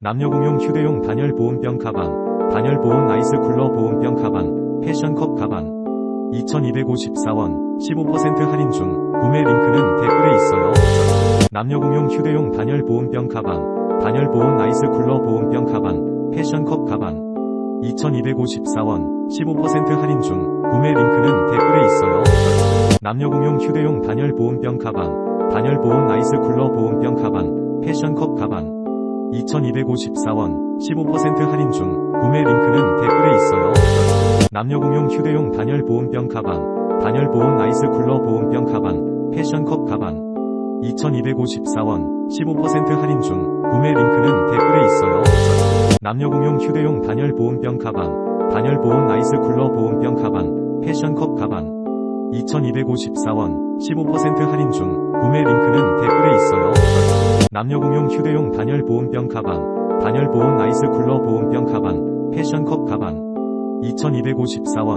남녀공용 휴대용 단열 보온병 가방, 단열 보온 아이스 쿨러 보온병 가방, 패션컵 가방. 2254원, 15% 할인 중, 구매 링크는 댓글에 있어요. 남녀공용 휴대용 단열 보온병 가방, 단열 보온 아이스 쿨러 보온병 가방, 패션컵 가방. 2254원, 15% 할인 중, 구매 링크는 댓글에 있어요. 남녀공용 휴대용 단열 보온병 가방, 단열 보온 아이스 쿨러 보온병 가방, 패션컵 가방. 2254원, 15% 할인 중, 구매 링크는 댓글에 있어요. 남녀공용 휴대용 단열 보온병 가방, 단열 보온 아이스 쿨러 보온병 가방, 패션컵 가방. 2254원, 15% 할인 중, 구매 링크는 댓글에 있어요. 남녀공용 휴대용 단열 보온병 가방, 단열 보온 아이스 쿨러 보온병 가방, 패션컵 가방. 2254원, 15% 할인 중, 구매 링크는 댓글에. 남녀공용 휴대용 단열 보온병 가방, 단열 보온 아이스 쿨러 보온병 가방, 패션컵 가방. 2254원.